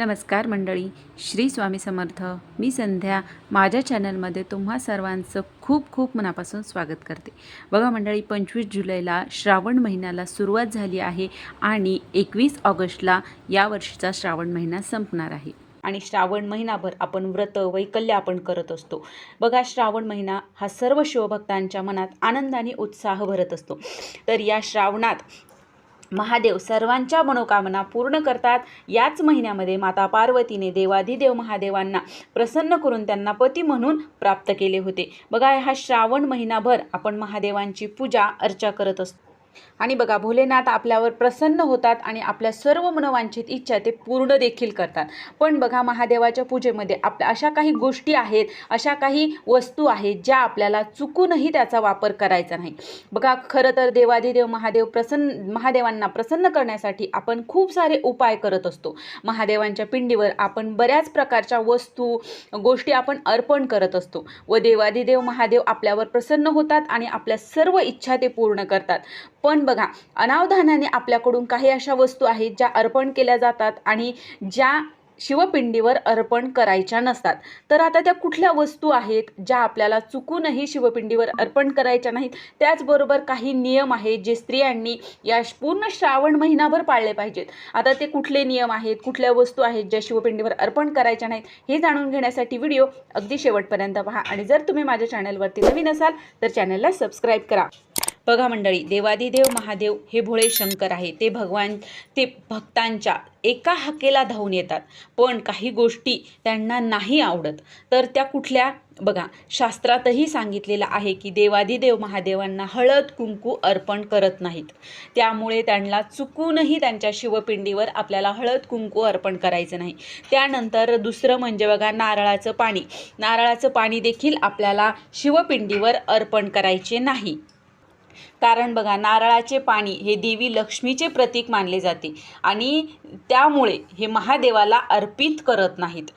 नमस्कार मंडळी श्री स्वामी समर्थ. मी संध्या. माझ्या चॅनलमध्ये तुम्हा सर्वांचं खूप खूप मनापासून स्वागत करते. बघा मंडळी पंचवीस जुलैला श्रावण महिन्याला सुरुवात झाली आहे आणि एकवीस ऑगस्टला या वर्षीचा श्रावण महिना संपणार आहे. आणि श्रावण महिनाभर आपण व्रत वैकल्य आपण करत असतो. बघा श्रावण महिना हा सर्व शिवभक्तांच्या मनात आनंदाने उत्साह भरत असतो. तर या श्रावणात महादेव सर्वांच्या मनोकामना पूर्ण करतात. याच महिन्यामध्ये माता पार्वतीने देवाधिदेव महादेवांना प्रसन्न करून त्यांना पती म्हणून प्राप्त केले होते. बघा हा श्रावण महिनाभर आपण महादेवांची पूजा अर्चा करत असतो. आणि बघा भोलेनाथ आपल्यावर प्रसन्न होतात आणि आपल्या सर्व मनोवांछित इच्छा ते पूर्ण देखील करतात. पण बघा महादेवाच्या पूजेमध्ये आपल्या अशा काही गोष्टी आहेत अशा काही वस्तू आहेत ज्या आपल्याला चुकूनही त्याचा वापर करायचा नाही. बघा खरं तर देवाधिदेव महादेव प्रसन्न महादेवांना प्रसन्न करण्यासाठी आपण खूप सारे उपाय करत असतो. महादेवांच्या पिंडीवर आपण बऱ्याच प्रकारच्या वस्तू गोष्टी आपण अर्पण करत असतो. व देवाधिदेव महादेव आपल्यावर प्रसन्न होतात आणि आपल्या सर्व इच्छा ते पूर्ण करतात. पण बघा अनावधानाने आपल्याकडून काही अशा वस्तू आहेत ज्या अर्पण केल्या जातात आणि ज्या शिवपिंडीवर अर्पण करायच्या नसतात. तर आता त्या कुठल्या वस्तू आहेत ज्या आपल्याला चुकूनही शिवपिंडीवर अर्पण करायच्या नाहीत? त्याचबरोबर काही नियम आहेत जे स्त्रियांनी या पूर्ण श्रावण महिनाभर पाळले पाहिजेत. आता ते कुठले नियम आहेत? कुठल्या वस्तू आहेत ज्या शिवपिंडीवर अर्पण करायच्या नाहीत? हे जाणून घेण्यासाठी व्हिडिओ अगदी शेवटपर्यंत पहा. आणि जर तुम्ही माझ्या चॅनलवरती नवीन असाल तर चॅनलला सबस्क्राईब करा. बघा मंडळी देवादिदेव महादेव हे भोळे शंकर आहे. ते भगवान ते भक्तांच्या एका हाकेला धावून येतात. पण काही गोष्टी त्यांना नाही आवडत. तर त्या कुठल्या? बघा शास्त्रातही सांगितलेलं आहे की देवादिदेव महादेवांना हळद कुंकू अर्पण करत नाहीत. त्यामुळे त्यांना चुकूनही त्यांच्या शिवपिंडीवर आपल्याला हळद कुंकू अर्पण करायचं नाही. त्यानंतर दुसरं म्हणजे बघा नारळाचं पाणी. नारळाचं पाणी देखील आपल्याला शिवपिंडीवर अर्पण करायचे नाही. कारण बघा नारळाचे पाणी हे देवी लक्ष्मीचे प्रतीक मानले जाते आणि त्यामुळे हे महादेवाला अर्पित करत नाहीत.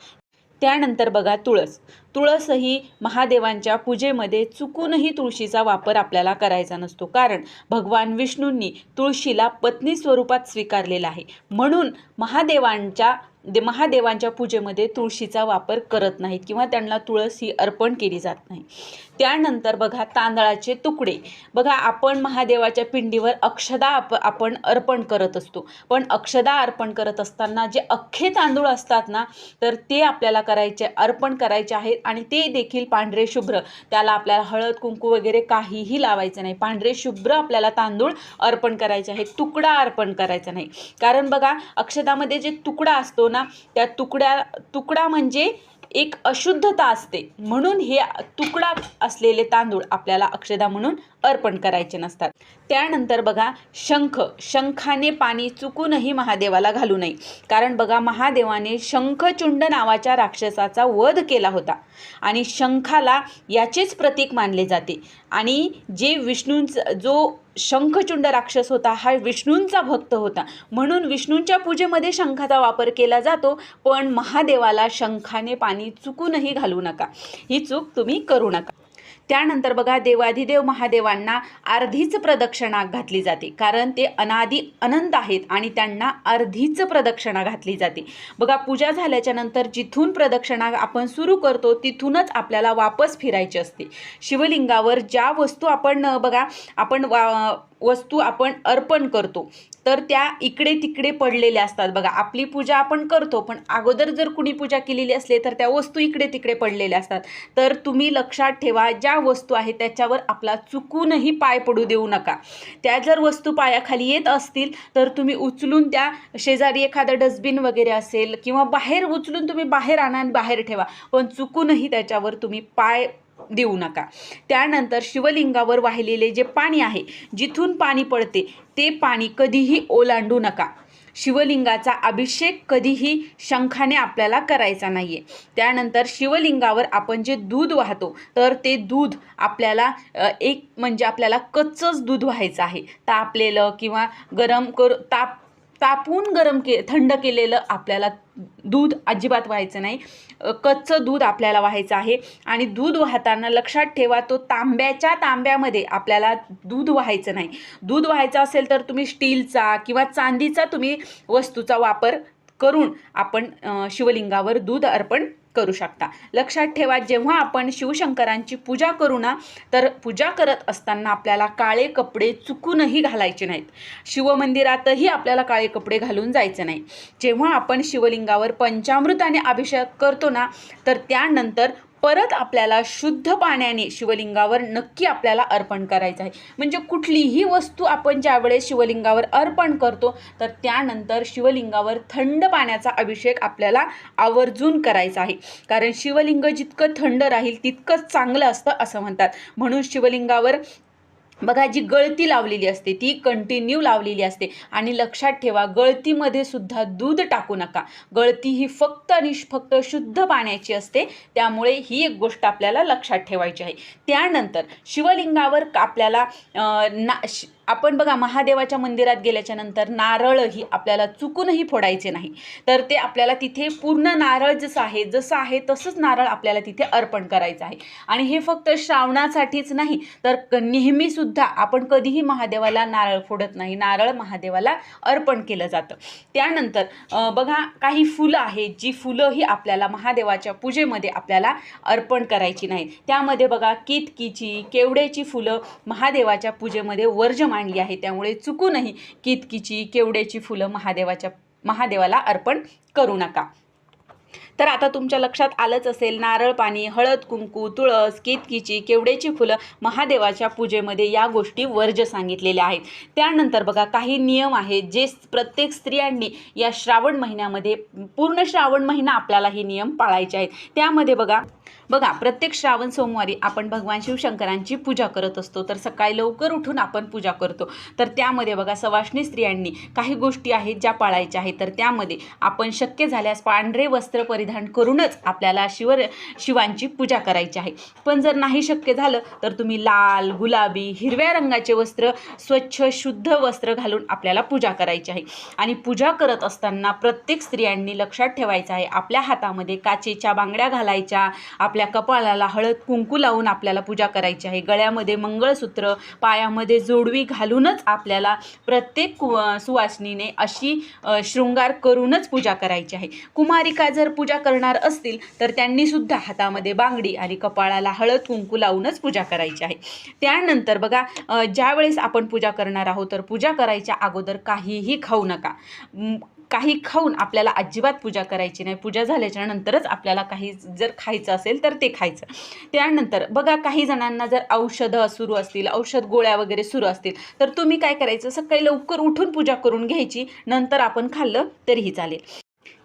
त्यानंतर बघा तुळस. तुळसही महादेवांच्या पूजेमध्ये चुकूनही तुळशीचा वापर आपल्याला करायचा नसतो. कारण भगवान विष्णूंनी तुळशीला पत्नी स्वरूपात स्वीकारलेला आहे. म्हणून महादेवांच्या दे महादेवांच्या पूजेमध्ये तुळशीचा वापर करत नाहीत किंवा त्यांना तुळस ही अर्पण केली जात नाही. त्यानंतर बघा तांदळाचे तुकडे. बघा आपण महादेवाच्या पिंडीवर अक्षदा आप आपण अर्पण करत असतो. पण अक्षदा अर्पण करत असताना जे अख्खे तांदूळ असतात ना तर ते आपल्याला करायचे अर्पण करायचे आहेत आणि ते देखील पांढरे शुभ्र. त्याला आपल्याला हळद कुंकू वगैरे काहीही लावायचं नाही. पांढरे शुभ्र आपल्याला तांदूळ अर्पण करायचे आहेत. तुकडा अर्पण करायचा नाही. कारण बघा अक्षदामध्ये जे तुकडा असतो ना त्या तुकड्या तुकडा म्हणजे एक अशुद्धता असते. म्हणून हे तुकडा असलेले तांदूळ आपल्याला अक्षदा म्हणून अर्पण करायचे नसतात. त्यानंतर बघा शंख. शंखाने पाणी चुकूनही महादेवाला घालू नये. कारण बघा महादेवाने शंखचुंड नावाच्या राक्षसाचा वध केला होता. आणि शंखाला याचेच प्रतीक मानले जाते. आणि जे विष्णूंचा जो शंखचुंड राक्षस होता हा विष्णूंचा भक्त होता. म्हणून विष्णूंच्या पूजेमध्ये शंखाचा वापर केला जातो. पण महादेवाला शंखाने पाणी चुकूनही घालू नका. ही चूक तुम्ही करू नका. त्यानंतर बघा देवाधिदेव महादेवांना अर्धीच प्रदक्षिणा घातली जाते. कारण ते अनादी अनंत आहेत आणि त्यांना अर्धीच प्रदक्षिणा घातली जाते. बघा पूजा झाल्याच्यानंतर जिथून प्रदक्षिणा आपण सुरू करतो तिथूनच आपल्याला वापस फिरायची असते. शिवलिंगावर ज्या वस्तू आपण बघा आपण वा वस्तू आपण अर्पण करतो तर त्या इकडे तिकडे पडलेल्या असतात. बघा आपली पूजा आपण करतो पण अगोदर जर कुणी पूजा केलेली असले तर त्या वस्तू इकडे तिकडे पडलेल्या असतात. तर तुम्ही लक्षात ठेवा ज्या वस्तू आहेत त्याच्यावर आपला चुकूनही पाय पडू देऊ नका. त्या जर वस्तू पायाखाली येत असतील तर तुम्ही उचलून त्या शेजारी एखादं डस्टबिन वगैरे असेल किंवा बाहेर उचलून तुम्ही बाहेर आणा आणि बाहेर ठेवा. पण चुकूनही त्याच्यावर तुम्ही पाय देऊ नका. त्यानंतर शिवलिंगावर वाहिलेले जे पाणी आहे जिथून पाणी पडते ते पाणी कधीही ओलांडू नका. शिवलिंगाचा अभिषेक कधीही शंखाने आपल्याला करायचा नाही आहे त्यानंतर शिवलिंगावर आपण जे दूध वाहतो तर ते दूध आपल्याला एक म्हणजे आपल्याला कच्चंच दूध व्हायचं आहे. तापलेलं किंवा गरम कर ताप तापून गरम के थंड केलेलं आपल्याला दूध अजिबात व्हायचं नाही. कच्चं दूध आपल्याला व्हायचं आहे आणि दूध वाहताना लक्षात ठेवा तो तांब्याच्या तांब्यामध्ये आपल्याला दूध व्हायचं नाही. दूध व्हायचं असेल तर तुम्ही स्टीलचा किंवा चांदीचा तुम्ही वस्तूचा वापर करून आपण शिवलिंगावर दूध अर्पण करू शकता. लक्षात ठेवा जेव्हा आपण शिवशंकरांची पूजा करू ना तर पूजा करत असताना आपल्याला काळे कपडे चुकूनही घालायचे नाहीत. शिवमंदिरातही आपल्याला काळे कपडे घालून जायचं नाही. जेव्हा आपण शिवलिंगावर पंचामृताने अभिषेक करतो ना तर त्यानंतर परत आपल्याला शुद्ध पाण्याने शिवलिंगावर नक्की आपल्याला अर्पण करायचं आहे. म्हणजे कुठलीही वस्तू आपण ज्यावेळेस शिवलिंगावर अर्पण करतो तर त्यानंतर शिवलिंगावर थंड पाण्याचा अभिषेक आपल्याला आवर्जून करायचा आहे. कारण शिवलिंग जितकं थंड राहील तितकंच चांगलं असतं असं म्हणतात. म्हणून शिवलिंगावर बघा जी गळती लावलेली असते ती कंटिन्यू लावलेली असते. आणि लक्षात ठेवा गळतीमध्ये सुद्धा दूध टाकू नका. गळती ही फक्त आणि फक्त शुद्ध पाण्याची असते. त्यामुळे ही एक गोष्ट आपल्याला लक्षात ठेवायची आहे. त्यानंतर शिवलिंगावर आपल्याला ना शि- आपण बघा महादेवाच्या मंदिरात गेल्याच्यानंतर नारळही आपल्याला चुकूनही फोडायचे नाही. तर ते आपल्याला तिथे पूर्ण नारळ जसं आहे जसं आहे तसंच नारळ आपल्याला तिथे अर्पण करायचं आहे. आणि हे फक्त श्रावणासाठीच नाही तर नेहमीसुद्धा आपण कधीही महादेवाला नारळ फोडत नाही. नारळ महादेवाला अर्पण केलं जातं. त्यानंतर बघा काही फुलं आहेत जी फुलं ही आपल्याला महादेवाच्या पूजेमध्ये आपल्याला अर्पण करायची नाही त्यामध्ये बघा कितकीची केवड्याची फुलं महादेवाच्या पूजेमध्ये वर्ज मांडली आहे. त्यामुळे चुकूनही कितकीची केवड्याची फुलं महादेवाच्या महादेवाला अर्पण करू नका. तर आता तुमच्या लक्षात आलंच असेल नारळ पाणी हळद कुंकू तुळस केतकीची केवड्याची फुलं महादेवाच्या पूजेमध्ये या गोष्टी वर्ज सांगितलेल्या आहेत. त्यानंतर बघा काही नियम आहेत जे प्रत्येक स्त्रियांनी या श्रावण महिन्यामध्ये पूर्ण श्रावण महिना आपल्याला हे नियम पाळायचे आहेत. त्यामध्ये बघा बघा प्रत्येक श्रावण सोमवारी आपण भगवान शिवशंकरांची पूजा करत असतो. तर सकाळी लवकर उठून आपण पूजा करतो. तर त्यामध्ये बघा सवाष्णी स्त्रियांनी काही गोष्टी आहेत ज्या पाळायच्या आहेत. तर त्यामध्ये आपण शक्य झाल्यास पांढरे वस्त्र परि परिधान करूनच आपल्याला शिवर शिवांची पूजा करायची आहे. पण जर नाही शक्य झालं तर तुम्ही लाल गुलाबी हिरव्या रंगाचे वस्त्र स्वच्छ शुद्ध वस्त्र घालून आपल्याला पूजा करायची आहे. आणि पूजा करत असताना प्रत्येक स्त्रियांनी लक्षात ठेवायचं आहे आपल्या हातामध्ये काचेच्या बांगड्या घालायच्या आपल्या कपाळाला हळद कुंकू लावून आपल्याला पूजा करायची आहे. गळ्यामध्ये मंगळसूत्र पायामध्ये जोडवी घालूनच आपल्याला प्रत्येक कु सुवासिनीने अशी शृंगार करूनच पूजा करायची आहे. कुमारिका जर पूजा पूजा करणार असतील तर त्यांनी सुद्धा हातामध्ये बांगडी आणि कपाळाला हळद कुंकू लावूनच पूजा करायची आहे. त्यानंतर बघा ज्यावेळेस आपण पूजा करणार आहोत तर पूजा करायच्या अगोदर काहीही खाऊ नका. काही खाऊन आपल्याला अजिबात पूजा करायची नाही. पूजा झाल्याच्या नंतरच आपल्याला काही जर खायचं असेल तर ते खायचं. त्यानंतर बघा काही जणांना जर औषधं सुरू असतील औषध गोळ्या वगैरे सुरू असतील तर तुम्ही काय करायचं? सकाळी लवकर उठून पूजा करून घ्यायची. नंतर आपण खाल्लं तरीही चालेल.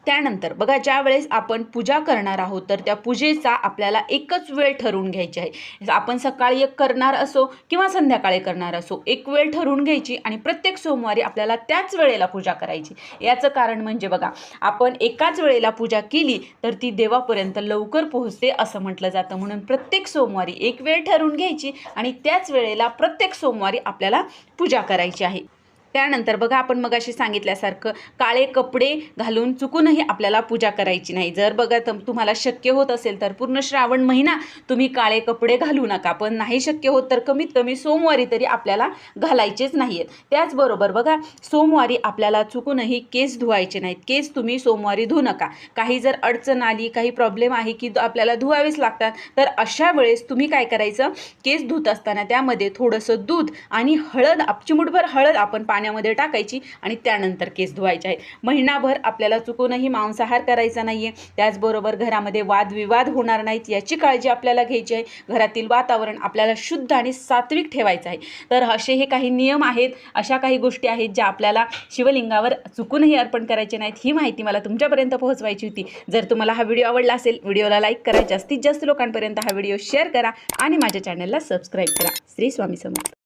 त्यानंतर बघा ज्या वेळेस आपण पूजा करणार आहोत तर त्या पूजेचा आपल्याला एकच वेळ ठरवून घ्यायची आहे. आपण सकाळी एक करणार असो किंवा संध्याकाळी करणार असो एक वेळ ठरवून घ्यायची आणि प्रत्येक सोमवारी आपल्याला त्याच वेळेला पूजा करायची. याचं कारण म्हणजे बघा आपण एकाच वेळेला पूजा केली तर ती देवापर्यंत लवकर पोहोचते असं म्हटलं जातं. म्हणून प्रत्येक सोमवारी एक वेळ ठरवून घ्यायची आणि त्याच वेळेला प्रत्येक सोमवारी आपल्याला पूजा करायची आहे. त्यानंतर बघा आपण मगाशी सांगितल्यासारखं काळे कपडे घालून चुकूनही आपल्याला पूजा करायची नाही. जर बघा तम तुम्हाला शक्य होत असेल तर पूर्ण श्रावण महिना तुम्ही काळे कपडे घालू नका. पण नाही शक्य होत तर कमीत कमी सोमवारी तरी आपल्याला घालायचेच नाही आहेत त्याचबरोबर बघा सोमवारी आपल्याला चुकूनही केस धुवायचे नाहीत. केस तुम्ही सोमवारी धुऊ नका. काही जर अडचण आली काही प्रॉब्लेम आहे की आपल्याला धुवावेच लागतात तर अशा वेळेस तुम्ही काय करायचं? केस धुत असताना त्यामध्ये थोडंसं दूध आणि हळद चिमुटभर हळद आपण पाण्यामध्ये टाकायची आणि त्यानंतर केस धुवायचे आहेत. महिनाभर आपल्याला चुकूनही मांसाहार करायचा नाही आहे त्याचबरोबर घरामध्ये वादविवाद होणार नाहीत याची काळजी आपल्याला घ्यायची आहे. घरातील वातावरण आपल्याला शुद्ध आणि सात्विक ठेवायचं आहे. तर असे हे काही नियम आहेत अशा काही गोष्टी आहेत ज्या आपल्याला शिवलिंगावर चुकूनही अर्पण करायचे नाहीत. ही माहिती मला तुमच्यापर्यंत पोहोचवायची होती. जर तुम्हाला हा व्हिडिओ आवडला असेल व्हिडिओला लाईक करा. जास्तीत जास्त लोकांपर्यंत हा व्हिडिओ शेअर करा आणि माझ्या चॅनलला सबस्क्राईब करा. श्री स्वामी समर्थ.